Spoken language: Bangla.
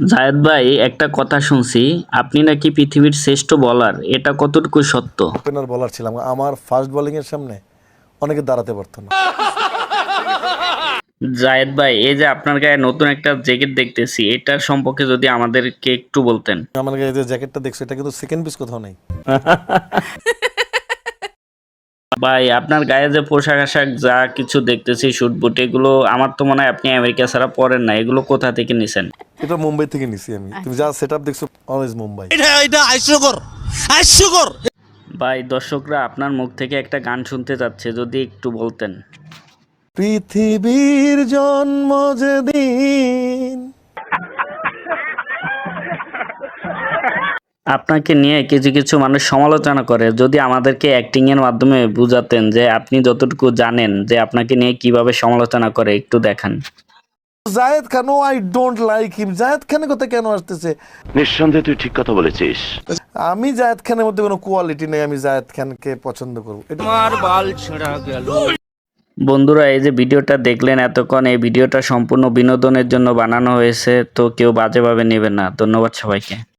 জায়েদ ভাই একটা কথা শুনছি। আপনি নাকি পৃথিবীর শ্রেষ্ঠ বলার এটা কতটুকু সত্য? ওপেনার বলার ছিলাম। আমার ফার্স্ট বোলিংয়ের সামনে অনেকে দাঁড়াতে পারতো না। জায়েদ ভাই এই যে আপনার গায়ে নতুন একটা জ্যাকেট দেখতেছি এটার সম্পর্কে যদি আমাদেরকে একটু বলতেন। আমার গায়ে যে জ্যাকেটটা দেখছ এটা কিন্তু সেকেন্ড পিস কোথাও নেই। ভাই আপনার গায়ে যে পোশাক আশাক যা কিছু দেখতেছি শুট বুট এগুলো আমার তো মনে হয় আপনি আমেরিকা ছাড়া পরেন না। এগুলো কোথা থেকে নিছেন? এটা মুম্বাই থেকে নিছি আমি। তুমি যা সেট আপ দেখছ অলওয়েজ মুম্বাই। এটা এটা হাস্যকর হাস্যকর। ভাই দর্শকরা আপনার মুখ থেকে একটা গান শুনতে যাচ্ছে যদি একটু বলতেন। পৃথিবীর জন্ম যেদিন। আপনাকে নিয়ে কিছু কিছু মানুষ সমালোচনা করে যদি আমাদেরকে অ্যাক্টিং এর মাধ্যমে বুঝাতেন যে আপনি যতটুকু জানেন যে আপনাকে নিয়ে কীভাবে সমালোচনা করে একটু দেখান। জায়েদ খান ও I don't like him Zayed খানের কথা কেন আসতেছে? নিঃসন্দেহে তুই ঠিক কথা বলেছিস। আমি জায়েদ খানের মধ্যে কোনো কোয়ালিটি নেই আমি জায়েদ খানকে পছন্দ করব। গেল। বন্ধুরা এই যে ভিডিওটা দেখলেন এতক্ষণ এই ভিডিওটা সম্পূর্ণ বিনোদনের জন্য বানানো হয়েছে তো কেউ বাজেভাবে নেবেন না। ধন্যবাদ সবাইকে।